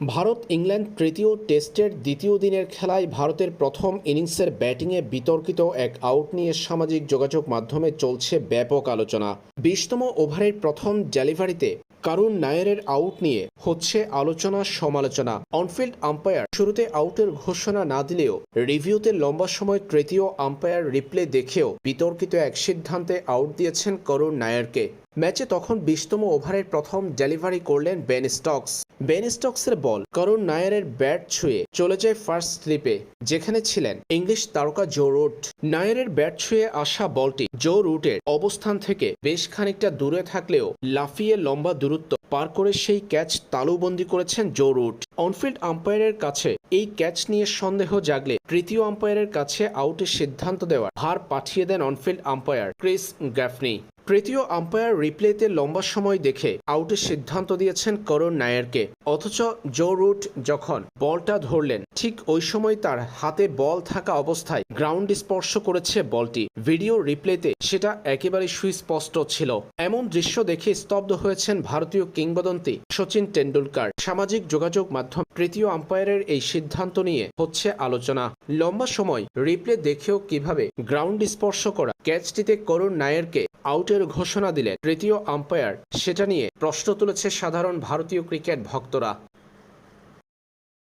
Bharat England তৃতীয় টেস্টের দ্বিতীয় দিনের খেলায় ভারতের প্রথম ইনিংসের ব্যাটিংয়ে বিতর্কিত এক আউট নিয়ে সামাজিক যোগাযোগ মাধ্যমে চলছে ব্যাপক আলোচনা। বিশতম ওভারের প্রথম ডেলিভারিতে কারুন নায়ারের আউট নিয়ে হচ্ছে আলোচনা সমালোচনা। অনফিল্ড আম্পায়ার শুরুতে আউটের ঘোষণা না দিলেও রিভিউতে লম্বা সময় তৃতীয় আম্পায়ার রিপ্লে দেখেও বিতর্কিত এক সিদ্ধান্তে আউট দিয়েছেন করুণ নায়ারকে। ম্যাচে তখন বিশতম ওভারের প্রথম ডেলিভারি করলেন বেন স্টকস। বেন স্টকসের বল করুণ নায়ারের ব্যাট ছুঁয়ে চলে যায় ফার্স্ট স্লিপে, যেখানে ছিলেন ইংলিশ তারকা জো রুট। নায়ারের ব্যাট ছুঁয়ে আসা বলটি জো রুটের অবস্থান থেকে বেশ খানিকটা দূরে থাকলেও লাফিয়ে লম্বা দূরত্ব পার করে সেই ক্যাচ তালুবন্দি করেছেন জো রুট। অনফিল্ড আম্পায়ারের কাছে এই ক্যাচ নিয়ে সন্দেহ জাগলে তৃতীয় আম্পায়ারের কাছে আউটের সিদ্ধান্ত দেওয়ার ভার পাঠিয়ে দেন on field umpire Chris Gaffaney. তৃতীয় আম্পায়ার রিপ্লেতে লম্বা সময় দেখে আউটের সিদ্ধান্ত দিয়েছেন করণ নায়ারকে। অথচ জো রুট যখন বলটা ধরলেন, ঠিক ওই সময় তার হাতে বল থাকা অবস্থায় গ্রাউন্ড স্পর্শ করেছে বলটি। ভিডিও রিপ্লেতে সেটা একেবারে সুস্পষ্ট ছিল। এমন দৃশ্য দেখে স্তব্ধ হয়েছেন ভারতীয় কিংবদন্তি সচিন টেন্ডুলকার সামাজিক যোগাযোগ মাধ্যম তৃতীয় আম্পায়ারের এই সিদ্ধান্ত নিয়ে হচ্ছে আলোচনা। লম্বা সময় রিপ্লে দেখেও কীভাবে গ্রাউন্ড স্পর্শ করা, ক্যাচটিতে করুণ নায়ারকে আউটের ঘোষণা দিলেন তৃতীয় আম্পায়ার, সেটা নিয়ে প্রশ্ন তুলেছে সাধারণ ভারতীয় ক্রিকেট ভক্তরা।